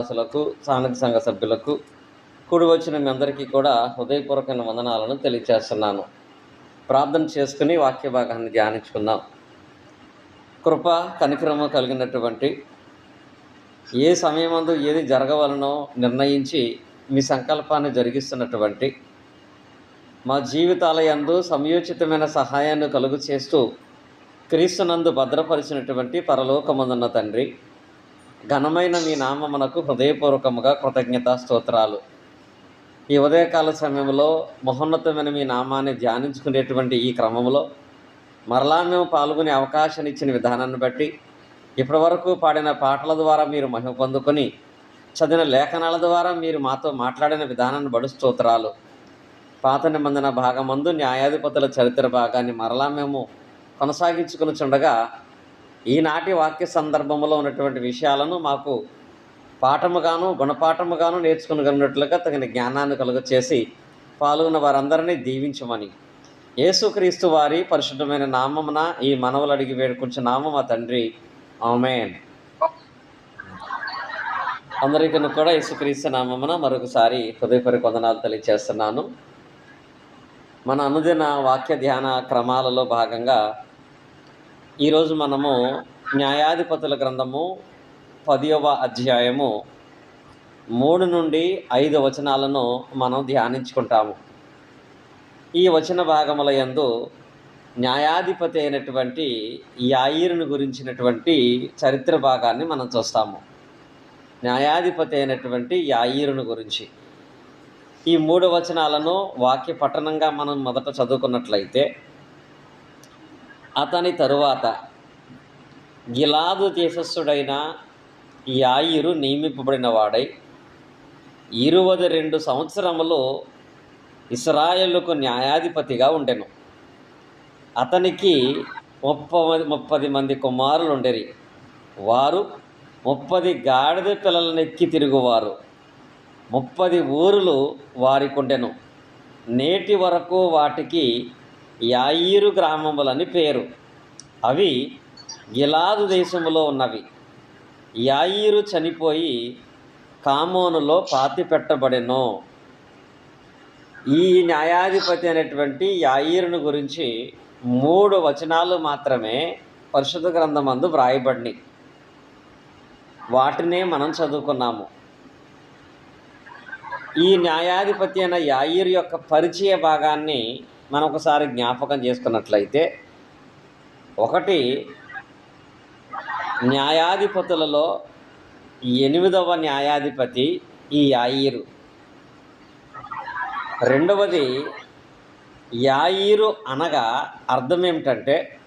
వాసులకు స్థానిక సంఘ సభ్యులకు కూడి వచ్చిన మీ అందరికీ కూడా హృదయపూర్వకమైన వందనాలను తెలియచేస్తున్నాను. ప్రార్థన చేసుకుని వాక్య భాగాన్ని ధ్యానించుకుందాం. కృప కనిక్రమం కలిగినటువంటి ఏ సమయమందు ఏది జరగవలనో నిర్ణయించి మీ సంకల్పాన్ని జరిగిస్తున్నటువంటి మా జీవితాలయందు సమయోచితమైన సహాయాన్ని కలుగు చేస్తూ క్రీస్తునందు భద్రపరిచినటువంటి పరలోకమందున్న తండ్రి ఘనమైన మీ నామమునకు హృదయపూర్వకముగా కృతజ్ఞతా స్తోత్రాలు. ఈ ఉదయకాల సమయంలో మహోన్నతమైన మీ నామాన్ని ధ్యానించుకునేటువంటి ఈ క్రమంలో మరలా మేము పాల్గొనే అవకాశం ఇచ్చిన విధానాన్ని బట్టి ఇప్పటివరకు పాడిన పాటల ద్వారా మీరు మహిమ పొందుకొని చదివిన లేఖనాల ద్వారా మీరు మాతో మాట్లాడిన విధానాన్ని బడు స్తోత్రాలు. పాత నిబంధన భాగమందు న్యాయాధిపతుల చరిత్ర భాగాన్ని మరలా మేము కొనసాగించుకుని చుండగా ఈనాటి వాక్య సందర్భంలో ఉన్నటువంటి విషయాలను మాకు పాఠముగాను గుణపాఠముగాను నేర్చుకునగలిగినట్లుగా తగిన జ్ఞానాన్ని కలుగచేసి పాల్గొన్న వారందరినీ దీవించమని. యేసుక్రీస్తు వారి పరిశుద్ధమైన నామమున ఈ మనవులు అడిగి వేడుకుంటున్నాము మా తండ్రి. ఆమెన్. అందరికీ కూడా యేసుక్రీస్తు నామమున మరొకసారి హృదయపరి వందనాలు తెలియజేస్తున్నాను మన అనుదిన వాక్య ధ్యాన క్రమాలలో భాగంగా ఈరోజు మనము న్యాయాధిపతుల గ్రంథము పదివ అధ్యాయము మూడు నుండి ఐదు వచనాలను మనం ధ్యానించుకుంటాము. ఈ వచన భాగముల యందు న్యాయాధిపతి అయినటువంటి యాయిరును గురించినటువంటి చరిత్ర భాగాన్ని మనం చూస్తాము. న్యాయాధిపతి అయినటువంటి యాయిరును గురించి. ఈ మూడు వచనాలను వాక్య పట్టణంగా మనం మొదట చదువుకున్నట్లయితే అతని తరువాత గిలాదు దేశస్థుడైన యాయిరు నియమింపబడిన వాడై ఇరువది రెండు సంవత్సరములు ఇస్రాయేలుకు న్యాయాధిపతిగా ఉండెను. అతనికి ముప్పది ముప్పది మంది కుమారులు ఉండేరి వారు ముప్పది గాడిద పిల్లలను ఎక్కి తిరుగువారు. ముప్పది ఊరులు వారికుండెను. నేటి వరకు వాటికి యాయిరు గ్రామములని పేరు. అవి గిలాదు దేశములో ఉన్నవి. యాయిరు చనిపోయి కామోనులో పాతి పెట్టబడెను. ఈ న్యాయాధిపతి అనేటువంటి యాయిరును గురించి మూడు వచనాలు మాత్రమే పరిశుద్ధ గ్రంథమందు వ్రాయబడినాయి. వాటినే మనం చదువుకున్నాము. ఈ న్యాయాధిపతి అయిన యాయిర్ యొక్క పరిచయ భాగాన్ని మనం ఒకసారి జ్ఞాపకం చేసుకున్నట్లయితే ఒకటి న్యాయాధిపతులలో ఎనిమిదవ న్యాయాధిపతి ఈ యాయిరు. రెండవది యాయిరు అనగా అర్థం ఏమిటంటే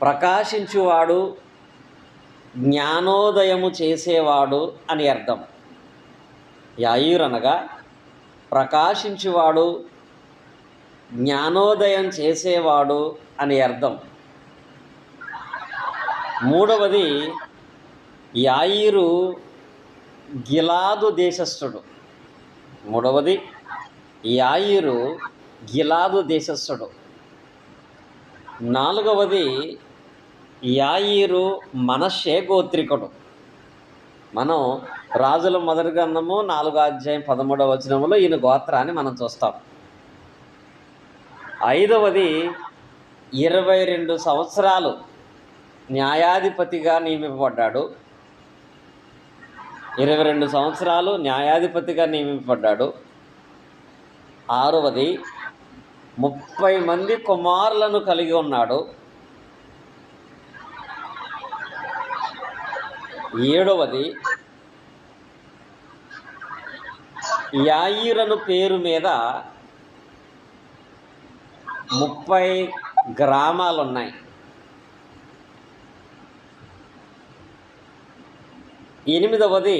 ప్రకాశించువాడు జ్ఞానోదయము చేసేవాడు అని అర్థం. యాయూర్ అనగా ప్రకాశించువాడు జ్ఞానోదయం చేసేవాడు అని అర్థం. మూడవది యాయిరు గిలాదు దేశస్థుడు. మూడవది యాయిరు గిలాదు దేశస్థుడు. నాలుగవది యాయిరు మనషే గోత్రికుడు. మనం రాజుల మొదటి గ్రంథము నాలుగో అధ్యాయం పదమూడవ వచనంలో ఈయన గోత్రాన్ని మనం చూస్తాం. ఐదవది ఇరవై రెండు సంవత్సరాలు న్యాయాధిపతిగా నియమింపబడ్డాడు. ఇరవై రెండు సంవత్సరాలు న్యాయాధిపతిగా నియమింపబడ్డాడు. ఆరవది ముప్పై మంది కుమారులను కలిగి ఉన్నాడు. ఏడవది యాయిరను పేరు మీద ముప్పై గ్రామాలు ఉన్నాయి ఎనిమిదవది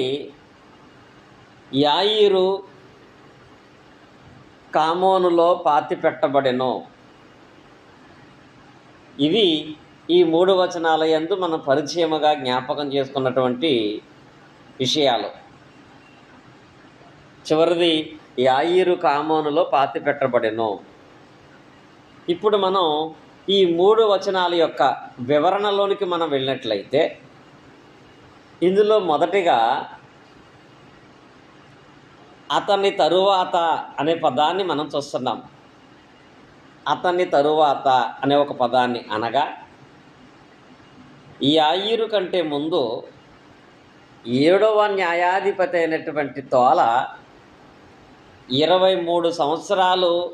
యాయిరు కామోనులో పాతి పెట్టబడెను ఇవి ఈ మూడు వచనాల ఎందు మనం పరిచయముగా జ్ఞాపకం చేసుకున్నటువంటి విషయాలు. చివరిది యాయిరు కామోనులో పాతి పెట్టబడెను ఇప్పుడు మనం ఈ మూడు వచనాల యొక్క వివరణలోనికి మనం వెళ్ళినట్లయితే ఇందులో మొదటిగా అతని తరువాత అనే పదాన్ని మనం చూస్తున్నాం. అతని తరువాత అనే ఒక పదాన్ని అనగా ఈ ఆయురు కంటే ముందు ఏడవ న్యాయాధిపతి అయినటువంటి తోల ఇరవై మూడు సంవత్సరాలు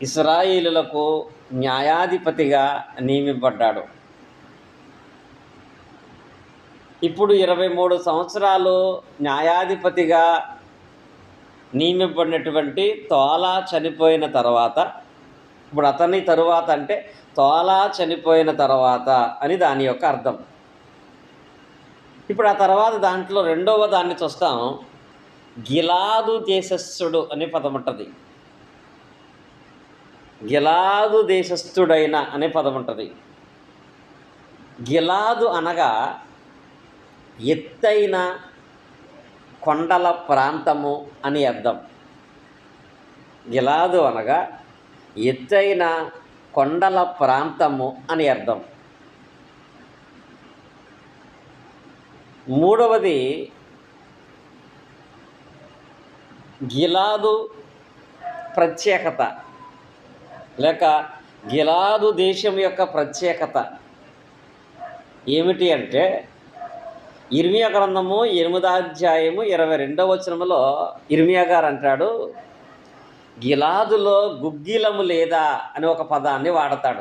ఇస్రాయిలులకు న్యాయాధిపతిగా నియమింపడ్డాడు ఇప్పుడు ఇరవై మూడు సంవత్సరాలు న్యాయాధిపతిగా నియమింపడినటువంటి తోలా చనిపోయిన తర్వాత ఇప్పుడు అతని తరువాత అంటే తోలా చనిపోయిన తర్వాత అని దాని యొక్క అర్థం. ఇప్పుడు ఆ తర్వాత దాంట్లో రెండవ దాన్ని చూస్తాం గిలాదు దేశస్సుడు అనే పదం ఉంటుంది. గిలాదు దేశస్థుడైన అనే పదం ఉంటుంది. గిలాదు అనగా ఎత్తైన కొండల ప్రాంతము అని అర్థం. గిలాదు అనగా ఎత్తైన కొండల ప్రాంతము అని అర్థం. మూడవది గిలాదు ప్రత్యేకత. లేక గిలాదు దేశం యొక్క ప్రత్యేకత ఏమిటి అంటే ఇర్మియా గ్రంథము ఎనిమిదాధ్యాయము ఇరవై రెండవ వచనములో ఇర్మియా గారు అంటాడు గిలాదులో గుగ్గిలము లేదా అని ఒక పదాన్ని వాడతాడు.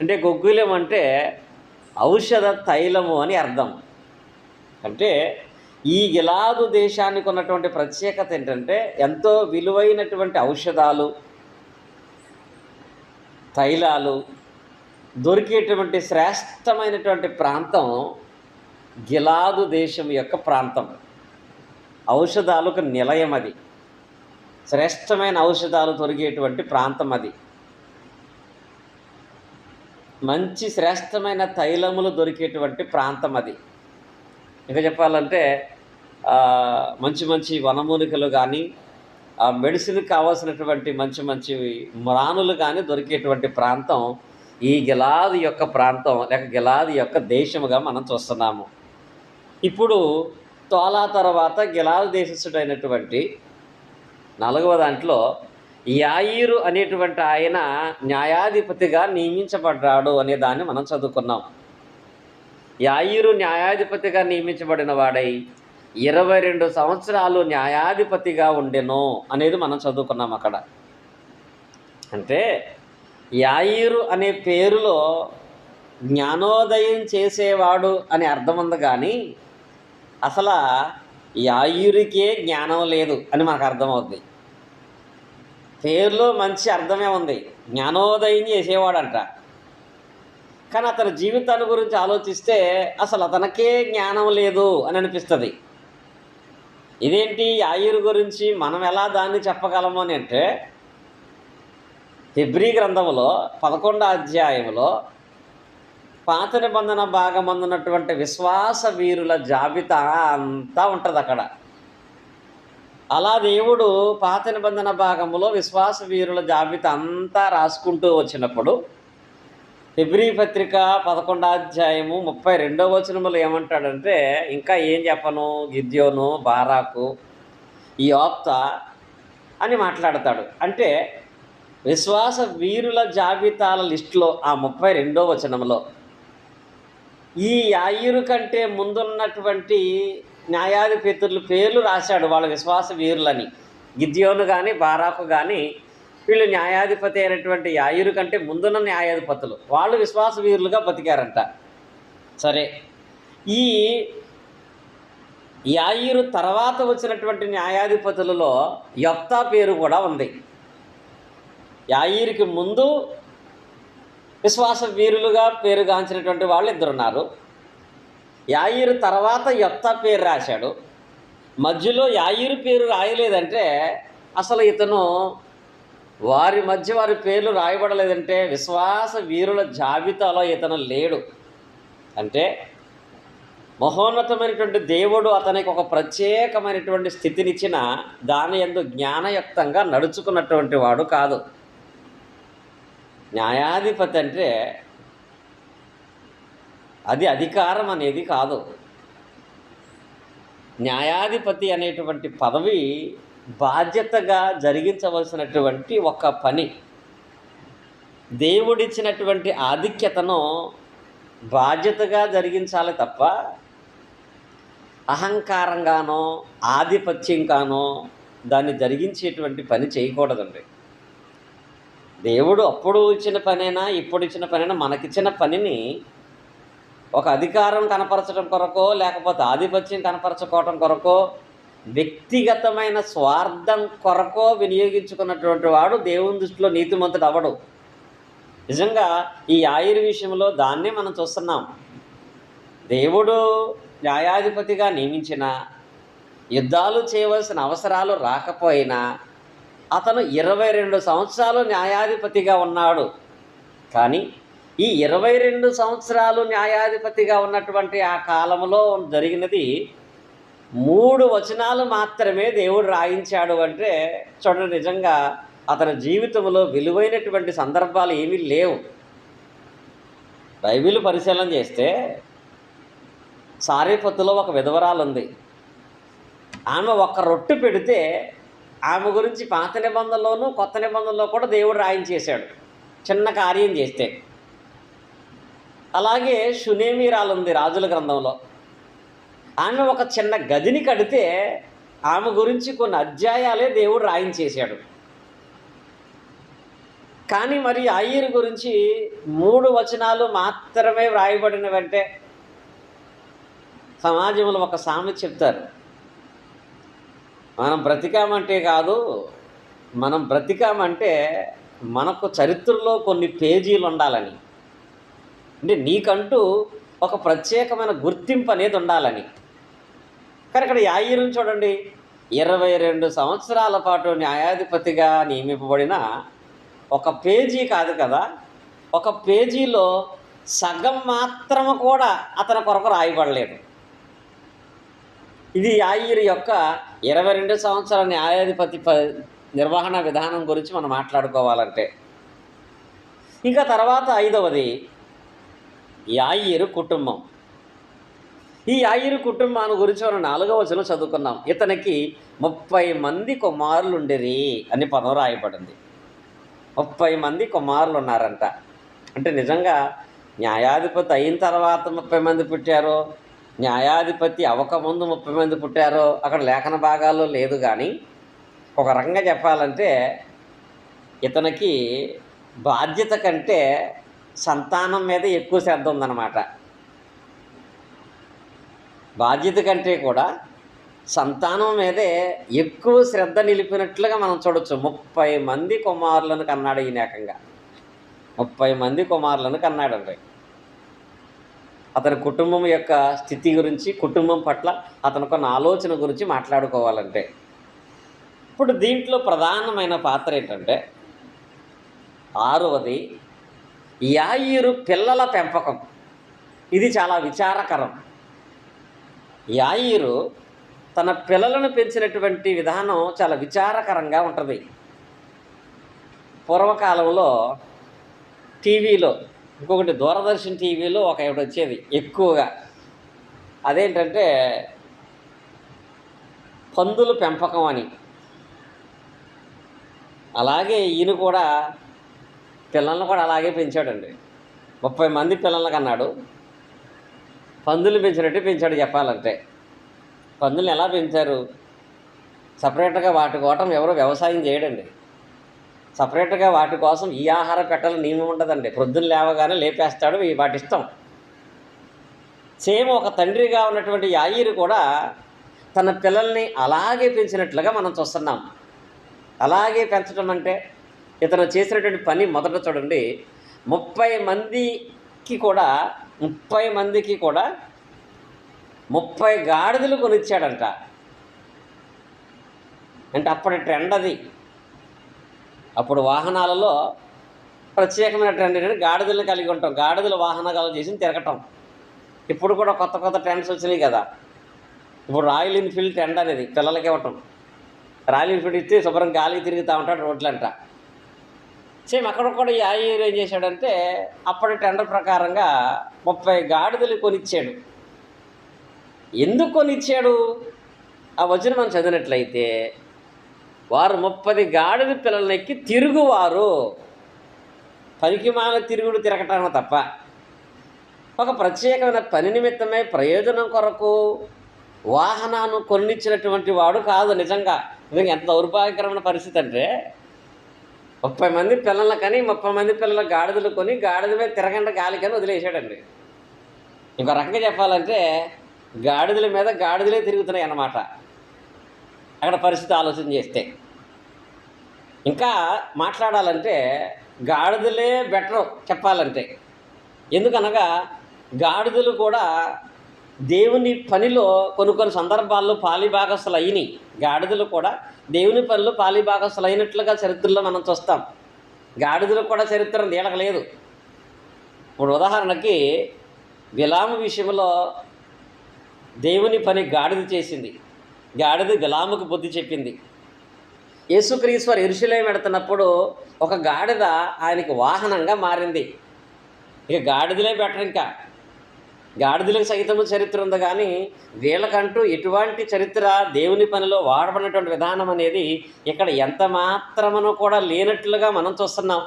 అంటే గుగ్గిలం అంటే ఔషధ తైలము అని అర్థం. అంటే ఈ గిలాదు దేశానికి ఉన్నటువంటి ప్రత్యేకత ఏంటంటే ఎంతో విలువైనటువంటి ఔషధాలు తైలాలు దొరికేటువంటి శ్రేష్టమైనటువంటి ప్రాంతం గిలాదు దేశం యొక్క ప్రాంతం. ఔషధాలకు నిలయం అది. శ్రేష్టమైన ఔషధాలు దొరికేటువంటి ప్రాంతం అది. మంచి శ్రేష్టమైన తైలములు దొరికేటువంటి ప్రాంతం అది. ఇంకా చెప్పాలంటే మంచి మంచి వనమూలికలు కానీ ఆ మెడిసిన్కి కావాల్సినటువంటి మంచి మంచి మ్రానులు కానీ దొరికేటువంటి ప్రాంతం ఈ గిలాది యొక్క ప్రాంతం లేక గిలాది యొక్క దేశముగా మనం చూస్తున్నాము. ఇప్పుడు తోలా తర్వాత గిలాది దేశస్థుడైనటువంటి నాలుగవ దాంట్లో యాయిరు అనేటువంటి ఆయన న్యాయాధిపతిగా నియమించబడ్డాడు అనే దాన్ని మనం చదువుకున్నాం. యాయిరు న్యాయాధిపతిగా నియమించబడిన వాడై ఇరవై రెండు సంవత్సరాలు న్యాయాధిపతిగా ఉండెను అనేది మనం చదువుకున్నాం అక్కడ. అంటే యాయిరు అనే పేరులో జ్ఞానోదయం చేసేవాడు అని అర్థం ఉంది కానీ అసలు యాయురికే జ్ఞానం లేదు అని మనకు అర్థమవుద్ది. పేరులో మంచి అర్థమే ఉంది. జ్ఞానోదయం చేసేవాడంట. కానీ అతని జీవితాన్ని గురించి ఆలోచిస్తే అసలు అతనికే జ్ఞానం లేదు అని అనిపిస్తుంది. ఇదేంటి ఆయుర్ గురించి మనం ఎలా దాన్ని చెప్పగలము అని అంటే హిబ్రీ గ్రంథంలో పదకొండో అధ్యాయంలో పాత నిబంధన భాగమందున్నటువంటి విశ్వాస వీరుల జాబితా అంతా ఉంటుంది అక్కడ. అలా దేవుడు పాత నిబంధన భాగంలో విశ్వాస వీరుల జాబితా అంతా రాసుకుంటూ వచ్చినప్పుడు ఫిబ్రి పత్రిక పదకొండాధ్యాయము ముప్పై రెండో వచనములు ఏమంటాడంటే ఇంకా ఏం చెప్పను? గిద్యోను బారాకు ఈ ఆప్త అని మాట్లాడతాడు. అంటే విశ్వాస వీరుల జాబితాల లిస్టులో ఆ ముప్పై రెండో వచనంలో ఈ యాయురు కంటే ముందున్నటువంటి న్యాయాధిపతులు పేర్లు రాశాడు వాళ్ళ విశ్వాస వీరులని. గిద్యోను కానీ బారాకు కానీ వీళ్ళు న్యాయాధిపతి అయినటువంటి యాయురు కంటే ముందున్న న్యాయాధిపతులు. వాళ్ళు విశ్వాస వీరులుగా బతికారంట. సరే. ఈ యాయురు తర్వాత వచ్చినటువంటి న్యాయాధిపతులలో యప్తా పేరు కూడా ఉంది. యాయిరికి ముందు విశ్వాస వీరులుగా పేరుగాంచినటువంటి వాళ్ళు ఇద్దరున్నారు. యాయిరు తర్వాత యొత్త పేరు రాశాడు. మధ్యలో యాయిరు పేరు రాయలేదంటే అసలు ఇతను వారి మధ్య వారి పేర్లు రాయబడలేదంటే విశ్వాస వీరుల జాబితాలో ఇతను లేడు. అంటే మహోన్నతమైనటువంటి దేవుడు అతనికి ఒక ప్రత్యేకమైనటువంటి స్థితినిచ్చిన దాని ఎందు జ్ఞానయుక్తంగా నడుచుకున్నటువంటి వాడు కాదు. న్యాయాధిపతి అంటే అది అధికారం అనేది కాదు. న్యాయాధిపతి అనేటువంటి పదవి బాధ్యతగా జరిగించవలసినటువంటి ఒక పని. దేవుడిచ్చినటువంటి ఆధిక్యతను బాధ్యతగా జరిగించాలి తప్ప అహంకారంగానో ఆధిపత్యంగానో దాన్ని జరిగించేటువంటి పని చేయకూడదండి. దేవుడు అప్పుడు ఇచ్చిన పనైనా ఇప్పుడు ఇచ్చిన పనైనా మనకిచ్చిన పనిని ఒక అధికారం కనపరచడం కొరకో లేకపోతే ఆధిపత్యం కనపరచుకోవటం కొరకో వ్యక్తిగతమైన స్వార్థం కొరకో వినియోగించుకున్నటువంటి వాడు దేవుని దృష్టిలో నీతిమంతుడు అవడు నిజంగా ఈ ఆయుర్ విషయంలో దాన్నే మనం చూస్తున్నాం. దేవుడు న్యాయాధిపతిగా నియమించిన యుద్ధాలు చేయవలసిన అవసరాలు రాకపోయినా అతను ఇరవై రెండు సంవత్సరాలు న్యాయాధిపతిగా ఉన్నాడు. కానీ ఈ ఇరవై రెండు సంవత్సరాలు న్యాయాధిపతిగా ఉన్నటువంటి ఆ కాలంలో జరిగినది మూడు వచనాలు మాత్రమే దేవుడు రాయించాడు అంటే చూడండి నిజంగా అతని జీవితంలో విలువైనటువంటి సందర్భాలు ఏమీ లేవు. బైబిల్ పరిశీలన చేస్తే సారేపత్తులో ఒక విధవరాలు ఉంది ఆమె ఒక్క రొట్టె పెడితే ఆమె గురించి పాత నిబంధనలోనూ కొత్త నిబంధనలో కూడా దేవుడు రాయించేశాడు. చిన్న కార్యం చేస్తే. అలాగే సునేమీరాలు ఉంది రాజుల గ్రంథంలో. ఆమె ఒక చిన్న గదిని కడితే ఆమె గురించి కొన్ని అధ్యాయాలే దేవుడు రాయించేశాడు. కానీ మరి అయ్యర్ గురించి మూడు వచనాలు మాత్రమే వ్రాయబడినవంటే సమాజంలో ఒక సామెత చెప్తారు. మనం బ్రతికామంటే కాదు మనం బ్రతికామంటే మనకు చరిత్రలో కొన్ని పేజీలు ఉండాలని. అంటే నీకంటూ ఒక ప్రత్యేకమైన గుర్తింపు అనేది ఉండాలని. కానీ ఇక్కడ యాయిరం చూడండి ఇరవై రెండు సంవత్సరాల పాటు న్యాయాధిపతిగా నియమింపబడిన ఒక పేజీ కాదు కదా ఒక పేజీలో సగం మాత్రము కూడా అతని కొరకు రాయబడలేదు. ఇది యాయిరు యొక్క ఇరవై రెండు సంవత్సరాల న్యాయాధిపతి ప నిర్వహణ విధానం గురించి మనం మాట్లాడుకోవాలంటే. ఇంకా తర్వాత ఐదవది యాయిరు కుటుంబం. ఈ యాయిరు కుటుంబాన్ని గురించి మనం నాలుగవ వచనం చదువుకున్నాం. ఇతనికి ముప్పై మంది కుమారులు ఉండేరి అని పదం రాయబడింది. ముప్పై మంది కుమారులు ఉన్నారంట అంటే నిజంగా న్యాయాధిపతి అయిన తర్వాత ముప్పై మంది పుట్టారో. న్యాయాధిపతి అవ్వకముందు ముప్పై మంది పుట్టారో. అక్కడ లేఖన భాగాల్లో లేదు కానీ ఒక రకంగా చెప్పాలంటే ఇతనికి బాధ్యత కంటే సంతానం మీద ఎక్కువ శ్రద్ధ ఉందన్నమాట. బాధ్యత కంటే కూడా సంతానం మీదే ఎక్కువ శ్రద్ధ నిలిపినట్లుగా మనం చూడొచ్చు. ముప్పై మంది కుమారులను కన్నాడు ఈయన ఏకంగా. ముప్పై మంది కుమారులను కన్నాడండి అతని కుటుంబం యొక్క స్థితి గురించి కుటుంబం పట్ల అతను కొన్ని ఆలోచన గురించి మాట్లాడుకోవాలంటే. ఇప్పుడు దీంట్లో ప్రధానమైన పాత్ర ఏంటంటే ఆరవది యాయిరు పిల్లల పెంపకం. ఇది చాలా విచారకరం. యాయిరు తన పిల్లలను పెంచినటువంటి విధానం చాలా విచారకరంగా ఉంటుంది. పూర్వకాలంలో టీవీలో ఇంకొకటి దూరదర్శన్ టీవీలో ఒక ఒకటి వచ్చేది ఎక్కువగా. అదేంటంటే పందుల పెంపకం అని. అలాగే ఈయన కూడా పిల్లల్ని కూడా అలాగే పెంచాడండి. ముప్పై మంది పిల్లలకు అన్నాడు పందులు పెంచినట్టు పెంచాడు చెప్పాలంటే. పందులు ఎలా పెంచారు? సపరేట్గా వాటి కోటం ఎవరు వ్యవసాయం చేయడండి. సపరేట్గా వాటి కోసం ఈ ఆహార పెట్టాలని నియమం ఉండదండి. ప్రొద్దున లేవగానే లేపేస్తాడు ఈ వాటి ఇష్టం. సేమ్ ఒక తండ్రిగా ఉన్నటువంటి యాయిరు కూడా తన పిల్లల్ని అలాగే పెంచినట్లుగా మనం చూస్తున్నాం. అలాగే పెంచడం అంటే ఇతను చేసినటువంటి పని మొదట చూడండి ముప్పై మందికి కూడా ముప్పై మందికి కూడా ముప్పై గాడిదలు కొనిచ్చాడంట. అంటే అప్పటి ట్రెండ్ అది. అప్పుడు వాహనాలలో ప్రత్యేకమైన ట్రెండ్ ఏంటంటే గాడిదలను కలిగి ఉంటాం. గాడిదలు వాహనాలు చేసి తిరగటం. ఇప్పుడు కూడా కొత్త కొత్త ట్రెండ్స్ వచ్చినాయి కదా. ఇప్పుడు రాయల్ ఎన్ఫీల్డ్ ట్రెండ్ అనేది పిల్లలకి ఇవ్వటం. రాయల్ ఎన్ఫీల్డ్ ఇస్తే శుభ్రం గాలికి తిరుగుతూ ఉంటాడు రోడ్లంట. సేమ్ అక్కడ కూడా ఈ ఏం చేశాడంటే అప్పటి టెండర్ ప్రకారంగా ముప్పై గాడిదలు కొనిచ్చాడు. ఎందుకు కొనిచ్చాడు? ఆ వచనం మనం చదివినట్లయితే వారు ముప్పది గాడిద పిల్లలెక్కి తిరుగువారు. తిరుగువారు పనికిమాల తిరుగుడు తిరగటం తప్ప ఒక ప్రత్యేకమైన పని నిమిత్తమై ప్రయోజనం కొరకు వాహనాన్ని కొన్నిచ్చినటువంటి వాడు కాదు నిజంగా. నిజంగా ఎంత దౌర్భాగ్యకరమైన పరిస్థితి అంటే ముప్పై మంది పిల్లలు కానీ ముప్పై మంది పిల్లల గాడిదలు కొని గాడిద మీద తిరగంట గాలికని వదిలేసాడండి ఇంకో రకంగా చెప్పాలంటే గాడిదల మీద గాడిదలే తిరుగుతున్నాయి అన్నమాట. అక్కడ పరిస్థితి ఆలోచన చేస్తే. ఇంకా మాట్లాడాలంటే గాడిదలే బెటర్ చెప్పాలంటే. ఎందుకనగా గాడిదలు కూడా దేవుని పనిలో కొన్ని కొన్ని సందర్భాల్లో పాలిభాగస్తులు అయినాయి గాడిదలు కూడా దేవుని పనిలో పాలిభాగస్తులు అయినట్లుగా చరిత్రలో మనం చూస్తాం. గాడిదలు కూడా చరిత్ర నీడక లేదు ఇప్పుడు ఉదాహరణకి విలాము విషయంలో దేవుని పని గాడిద చేసింది. గాడిద విలాముకు బుద్ధి చెప్పింది. యేసుక్రీశ్వర్ ఇరుషులేం పెడుతున్నప్పుడు ఒక గాడిద ఆయనకి వాహనంగా మారింది. ఇక గాడిదలే బెటర్ ఇంకా. గాడిదలకు సైతము చరిత్ర ఉంది కానీ వీళ్ళకంటూ ఎటువంటి చరిత్ర దేవుని పనిలో వాడబడినటువంటి విధానం అనేది ఇక్కడ ఎంత మాత్రమనో కూడా లేనట్లుగా మనం చూస్తున్నాం.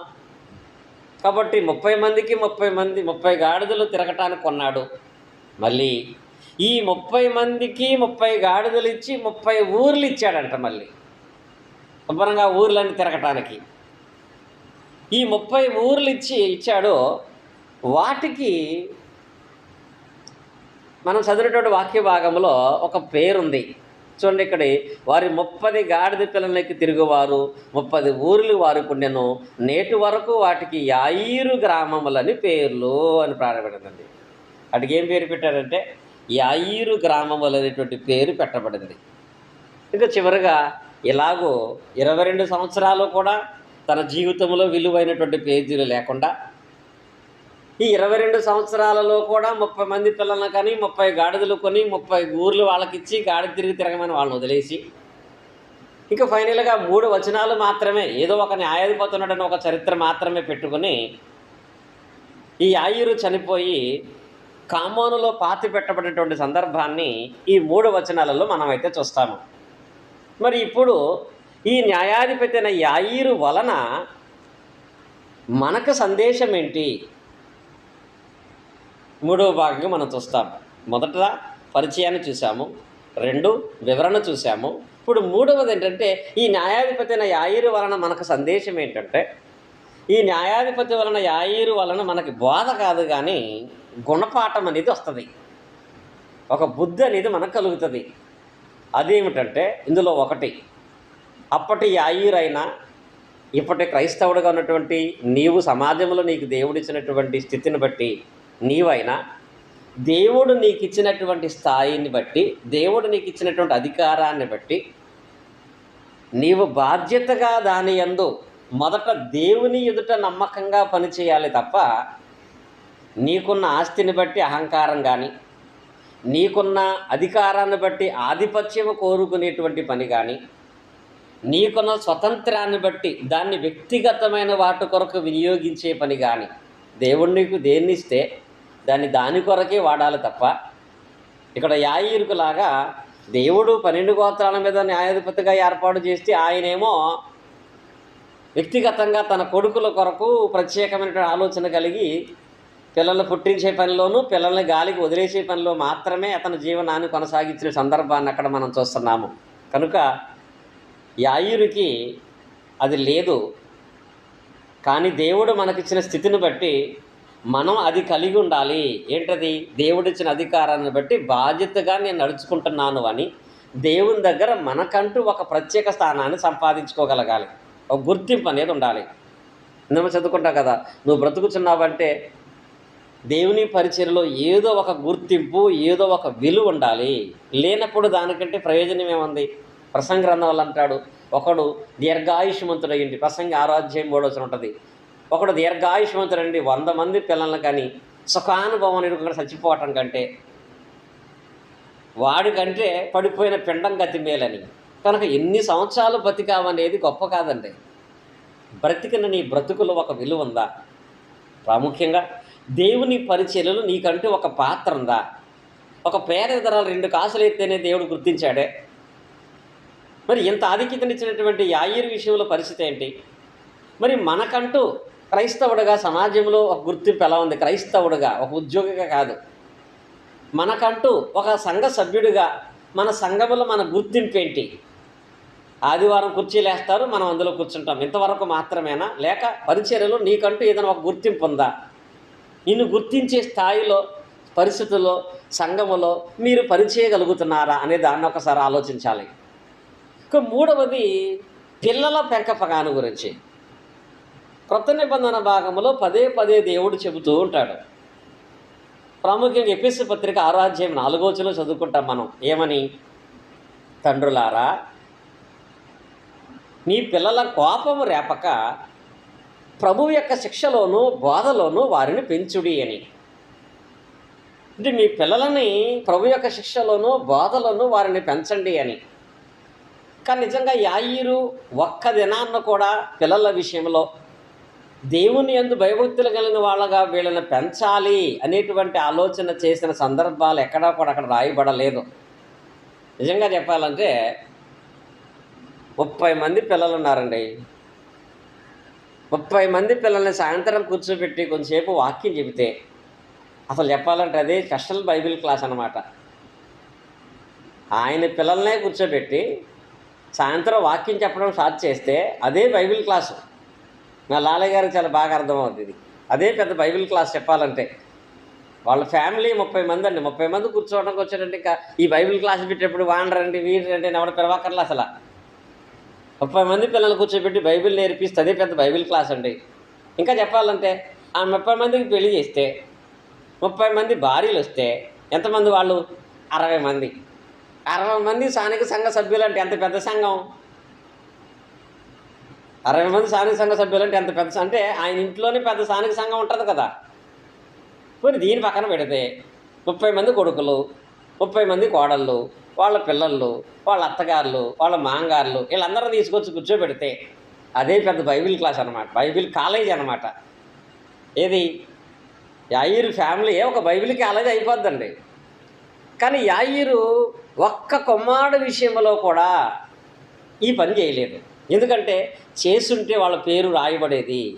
కాబట్టి ముప్పై మందికి ముప్పై మంది ముప్పై గాడిదలు తిరగటానికి కొన్నాడు. మళ్ళీ ఈ ముప్పై మందికి ముప్పై గాడిదలు ఇచ్చి ముప్పై ఊర్లు ఇచ్చాడంట మళ్ళీ. శుభ్రంగా ఊర్లన్నీ తిరగటానికి. ఈ ముప్పై ఊర్లు ఇచ్చి ఇచ్చాడు వాటికి మనం చదివినటువంటి వాక్య భాగంలో ఒక పేరుంది. చూడండి ఇక్కడ వారి ముప్పది గాడిద పిల్లలకి తిరుగువారు ముప్పది ఊర్లు వారు పుణ్యను నేటి వరకు వాటికి యాయిరు గ్రామములని పేర్లు అని ప్రారంభపడిందండి వాటికి ఏం పేరు పెట్టారంటే యాయిరు గ్రామములు అనేటువంటి పేరు పెట్టబడింది. ఇంకా చివరిగా ఇలాగూ ఇరవై రెండు సంవత్సరాలు కూడా తన జీవితంలో విలువైనటువంటి పేజీలు లేకుండా ఈ ఇరవై రెండు సంవత్సరాలలో కూడా ముప్పై మంది పిల్లలను కానీ ముప్పై గాడిదలు కొని ముప్పై ఊర్లు వాళ్ళకి ఇచ్చి గాడి తిరిగి తిరగమని వాళ్ళని వదిలేసి ఇంకా ఫైనల్గా మూడు వచనాలు మాత్రమే ఏదో ఒక న్యాయాధిపోతున్నాడని ఒక చరిత్ర మాత్రమే పెట్టుకుని ఈ ఆయురు చనిపోయి కామోనులో పాతి పెట్టబడినటువంటి సందర్భాన్ని ఈ మూడు వచనాలలో మనమైతే చూస్తాము. మరి ఇప్పుడు ఈ న్యాయాధిపతి అయిన యాయిరు వలన మనకు సందేశం ఏంటి? మూడవ భాగంగా మనం చూస్తాం. మొదట పరిచయాన్ని చూసాము రెండు వివరణ చూసాము ఇప్పుడు మూడవది ఏంటంటే ఈ న్యాయాధిపతి అయిన యాయిరు వలన మనకు సందేశం ఏంటంటే ఈ న్యాయాధిపతి వలన యాయిరు వలన మనకి బోధ కాదు కానీ గుణపాఠం అనేది వస్తుంది. ఒక బుద్ధి అనేది మనకు కలుగుతుంది. అదేమిటంటే ఇందులో ఒకటి అప్పటి యాయిరైనా ఇప్పటి క్రైస్తవుడిగా ఉన్నటువంటి నీవు సమాజంలో నీకు దేవుడిచ్చినటువంటి స్థితిని బట్టి నీవైనా దేవుడు నీకు ఇచ్చినటువంటి స్థాయిని బట్టి దేవుడు నీకు ఇచ్చినటువంటి అధికారాన్ని బట్టి నీవు బాధ్యతగా దాని యందు మొదట దేవుని ఎదుట నమ్మకంగా పనిచేయాలి తప్ప నీకున్న ఆస్తిని బట్టి అహంకారం కానీ నీకున్న అధికారాన్ని బట్టి ఆధిపత్యము కోరుకునేటువంటి పని కానీ నీకున్న స్వతంత్రాన్ని బట్టి దాన్ని వ్యక్తిగతమైన వాటి కొరకు వినియోగించే పని కానీ దేవుడు నీకు దేన్నిస్తే దాన్ని దాని కొరకే వాడాలి తప్ప ఇక్కడ యాయిరుకులాగా దేవుడు పన్నెండు గోత్రాల మీద న్యాయాధిపతిగా ఏర్పాటు చేస్తే ఆయనేమో వ్యక్తిగతంగా తన కొడుకుల కొరకు ప్రత్యేకమైనటువంటి ఆలోచన కలిగి పిల్లల్ని పుట్టించే పనిలోనూ పిల్లల్ని గాలికి వదిలేసే పనిలో మాత్రమే అతని జీవనాన్ని కొనసాగించిన సందర్భాన్ని అక్కడ మనం చూస్తున్నాము. కనుక యాయురికి అది లేదు. కానీ దేవుడు మనకిచ్చిన స్థితిని బట్టి మనం అది కలిగి ఉండాలి. ఏంటది? దేవుడిచ్చిన అధికారాన్ని బట్టి బాధ్యతగా నేను నడుచుకుంటున్నాను అని దేవుని దగ్గర మనకంటూ ఒక ప్రత్యేక స్థానాన్ని సంపాదించుకోగలగాలి. ఒక గుర్తింపు అనేది ఉండాలి. నిన్న చదువుకుంటావు కదా? నువ్వు బ్రతుకుతున్నావంటే దేవుని పరిచయలో ఏదో ఒక గుర్తింపు ఏదో ఒక విలువ ఉండాలి. లేనప్పుడు దానికంటే ప్రయోజనం ఏముంది? ప్రసంగ గ్రంథం వల్ల అంటాడు ఒకడు దీర్ఘాయుష్మంతుడయ్యండి. ప్రసంగ ఆరాధ్యం మూడవచనం ఉంటుంది. ఒకడు దీర్ఘాయుష్మంతుడండి వంద మంది పిల్లలను కానీ సుఖానుభవం ఇక్కడ చచ్చిపోవటం కంటే వాడికంటే పడిపోయిన పిండం గతి మేలని. కనుక ఎన్ని సంవత్సరాలు బతికామనేది గొప్ప కాదండి. బ్రతికిన నీ బ్రతుకులో ఒక విలువ ఉందా? ప్రాముఖ్యంగా దేవుని పరిచర్యలు నీకంటూ ఒక పాత్ర ఉందా? ఒక పేద రెండు కాసులు ఎత్తేనే దేవుడు గుర్తించాడే. మరి ఇంత ఆధిక్యతనిచ్చినటువంటి యాయిరు విషయంలో పరిస్థితి ఏంటి? మరి మనకంటూ క్రైస్తవుడుగా సమాజంలో ఒక గుర్తింపు ఎలా ఉంది? క్రైస్తవుడుగా ఒక ఉద్యోగిగా కాదు. మనకంటూ ఒక సంఘ సభ్యుడిగా మన సంఘములో మన గుర్తింపు ఏంటి ఆదివారం కుర్చీలు వేస్తారు మనం అందులో కూర్చుంటాం. ఇంతవరకు మాత్రమేనా? లేక పరిచర్యలో నీకంటూ ఏదైనా ఒక గుర్తింపు ఉందా? నిన్ను గుర్తించే స్థాయిలో పరిస్థితుల్లో సంఘములో మీరు పనిచేయగలుగుతున్నారా అనే దాన్ని ఒకసారి ఆలోచించాలి. ఇక మూడవది పిల్లల పెంకపగాను గురించి. క్రొత్త నిబంధన భాగంలో పదే పదే దేవుడు చెబుతూ ఉంటాడు. ప్రాముఖ్యంగా ఎపిసి పత్రిక ఆరాధ్యం నాలుగోచులో చదువుకుంటాం మనం. ఏమని? తండ్రులారా మీ పిల్లల కోపము రేపక ప్రభు యొక్క శిక్షలోనూ బోధలోనూ వారిని పెంచుడి అని. అంటే మీ పిల్లలని ప్రభు యొక్క శిక్షలోనూ బోధలోనూ వారిని పెంచండి అని. కానీ నిజంగా యాయిరు ఒక్క దినాన్న కూడా పిల్లల విషయంలో దేవుని ఎందు భయభక్తులు కలిగిన వాళ్ళగా వీళ్ళని పెంచాలి అనేటువంటి ఆలోచన చేసిన సందర్భాలు ఎక్కడా కూడా అక్కడ రాయబడలేదు. నిజంగా చెప్పాలంటే ముప్పై మంది పిల్లలు ఉన్నారండి ముప్పై మంది పిల్లల్ని సాయంత్రం కూర్చోబెట్టి కొంచెంసేపు వాక్యం చెబితే అసలు చెప్పాలంటే అదే స్పెషల్ బైబిల్ క్లాస్ అనమాట ఆయన పిల్లల్నే కూర్చోబెట్టి సాయంత్రం వాక్యం చెప్పడం స్టార్ట్ చేస్తే అదే బైబిల్ క్లాసు. నా లాలయ్య గారికి చాలా బాగా అర్థమవుతుంది అదే పెద్ద బైబిల్ క్లాస్ చెప్పాలంటే. వాళ్ళ ఫ్యామిలీ ముప్పై మంది అండి. ముప్పై మంది కూర్చోవడానికి వచ్చారంటే ఇంకా ఈ బైబిల్ క్లాస్ పెట్టేప్పుడు వాండరండి వీరండి ఎవడ పిలవక్కర్లా అసలు. ముప్పై మంది పిల్లలు కూర్చోబెట్టి బైబిల్ నేర్పిస్తే అదే పెద్ద బైబిల్ క్లాస్ అండి. ఇంకా చెప్పాలంటే ఆ ముప్పై మందికి పెళ్ళి చేస్తే ముప్పై మంది భార్యలు వస్తే ఎంతమంది వాళ్ళు? అరవై మంది. అరవై మంది స్థానిక సంఘ సభ్యులు అంటే ఎంత పెద్ద సంఘం? అరవై మంది స్థానిక సంఘ సభ్యులు అంటే ఎంత పెద్ద అంటే ఆయన ఇంట్లోనే పెద్ద స్థానిక సంఘం ఉంటుంది కదా. పోనీ దీని పక్కన పెడితే ముప్పై మంది కొడుకులు ముప్పై మంది కోడళ్ళు వాళ్ళ పిల్లలు వాళ్ళ అత్తగారులు వాళ్ళ మాంగారులు వీళ్ళందరూ తీసుకొచ్చి కూర్చోబెడితే అదే పెద్ద బైబిల్ క్లాస్ అనమాట బైబిల్ కాలేజ్ అనమాట ఏది? యాయిరు ఫ్యామిలీ ఒక బైబిల్ కాలేజ్ అయిపోద్దండి. కానీ యాయిరు ఒక్క కొమ్మాడు విషయంలో కూడా ఈ పని చేయలేదు. ఎందుకంటే చేసుంటే వాళ్ళ పేరు రాయబడేది.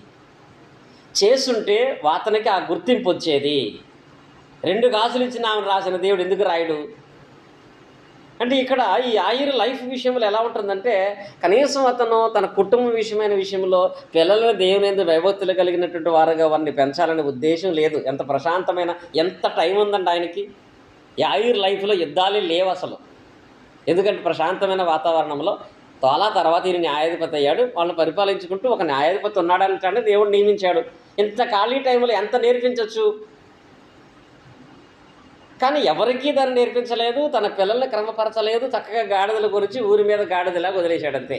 చేసుంటే వాతనికి ఆ గుర్తింపు వచ్చేది. రెండు గాజులు ఇచ్చిన ఆమె రాసిన దేవుడు ఎందుకు రాయడు? అంటే ఇక్కడ ఈ ఆయుర్ లైఫ్ విషయంలో ఎలా ఉంటుందంటే కనీసం అతను తన కుటుంబ విషయమైన విషయంలో పిల్లలను దేవుని ఎందుకు వైభక్తులు కలిగినటువంటి వారుగా వారిని పెంచాలనే ఉద్దేశం లేదు. ఎంత ప్రశాంతమైన ఎంత టైం ఉందండి ఆయనకి? ఈ ఆయుర్ లైఫ్లో యుద్ధాలే లేవు అసలు ఎందుకంటే ప్రశాంతమైన వాతావరణంలో తోలా తర్వాత ఈయన న్యాయాధిపతి అయ్యాడు. వాళ్ళు పరిపాలించుకుంటూ ఒక న్యాయాధిపతి ఉన్నాడంటే దేవుడు నియమించాడు. ఇంత ఖాళీ టైంలో ఎంత నేర్పించవచ్చు కానీ ఎవరికీ దాన్ని నేర్పించలేదు. తన పిల్లల్ని క్రమపరచలేదు. చక్కగా గాడిదల గురించి ఊరి మీద గాడిదలా వదిలేశాడు అంతే.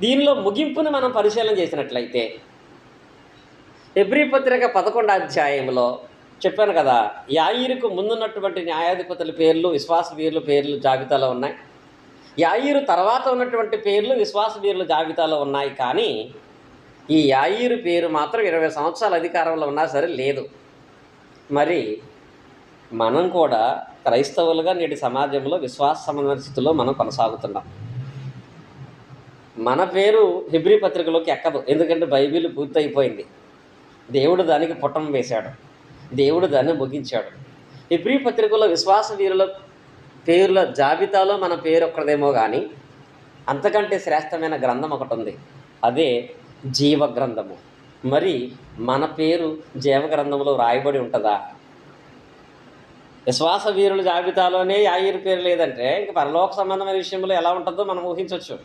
దీనిలో ముగింపుని మనం పరిశీలన చేసినట్లయితే ఎబ్రి పత్రిక పదకొండు అధ్యాయంలో చెప్పాను కదా యాయిరుకు ముందున్నటువంటి న్యాయాధిపతుల పేర్లు విశ్వాస వీరుల పేర్లు జాబితాలో ఉన్నాయి. యాయిరు తర్వాత ఉన్నటువంటి పేర్లు విశ్వాస వీరుల జాబితాలో ఉన్నాయి కానీ ఈ యాయిరు పేరు మాత్రం ఇరవై సంవత్సరాల అధికారంలో ఉన్నా సరే లేదు. మరి మనం కూడా క్రైస్తవులుగా నేటి సమాజంలో విశ్వాస సంబంధమైన స్థితిలో మనం కొనసాగుతున్నాం. మన పేరు హిబ్రి పత్రికలోకి ఎక్కదు. ఎందుకంటే బైబిల్ పూర్తయిపోయింది. దేవుడు దానికి పుటం వేశాడు. దేవుడు దాన్ని ముగించాడు. హిబ్రి పత్రికలో విశ్వాస వీరుల పేర్ల జాబితాలో మన పేరు ఒక్కడదేమో కానీ అంతకంటే శ్రేష్టమైన గ్రంథం ఒకటి ఉంది అదే జీవ గ్రంథము మరి మన పేరు జీవ గ్రంథంలో రాయబడి ఉంటుందా? విశ్వాస వీరుల జాబితాలోనే యాయిరు పేరు లేదంటే ఇంక పరలోక సంబంధమైన విషయంలో ఎలా ఉంటుందో మనం ఊహించవచ్చు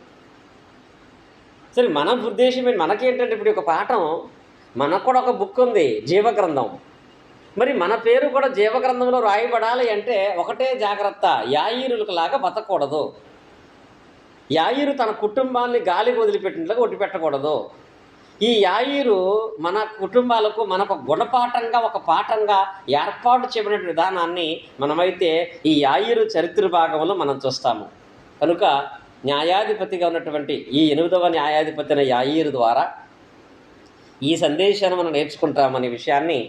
సరే మన ఉద్దేశం మనకేంటంటే ఇప్పుడు ఒక పాఠం మనకు కూడా ఒక బుక్ ఉంది జీవగ్రంథం. మరి మన పేరు కూడా జీవగ్రంథంలో రాయబడాలి అంటే ఒకటే జాగ్రత్త యాయిరులకు లాగా బతకూడదు. యాయిరు తన కుటుంబాన్ని గాలి వదిలిపెట్టినట్లుగా ఒట్టి పెట్టకూడదు ఈ యాయిరు మన కుటుంబాలకు మనకు గుణపాఠంగా ఒక పాఠంగా ఏర్పాటు చేయబడిన విధానాన్ని మనమైతే ఈ యాయిరు చరిత్ర భాగంలో మనం చూస్తాము. కనుక న్యాయాధిపతిగా ఉన్నటువంటి ఈ ఎనిమిదవ న్యాయాధిపతి అయిన యాయిరు ద్వారా ఈ సందేశాన్ని మనం నేర్చుకుంటామనే విషయాన్ని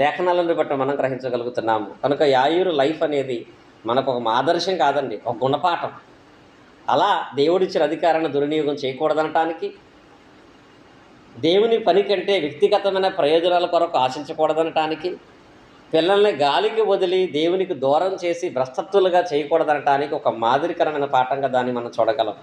లేఖనాలను బట్టి మనం గ్రహించగలుగుతున్నాము. కనుక యాయూరు లైఫ్ అనేది మనకు ఒక ఆదర్శం కాదండి ఒక గుణపాఠం. అలా దేవుడిచ్చిన అధికారాన్ని దుర్వినియోగం చేయకూడదనటానికి దేవుని పని కంటే వ్యక్తిగతమైన ప్రయోజనాల కొరకు ఆశించకూడదనటానికి పిల్లల్ని గాలికి వదిలి దేవునికి దూరం చేసి భ్రష్టత్తులుగా చేయకూడదనటానికి ఒక మాదిరికరమైన పాఠంగా దాన్ని మనం చూడగలం.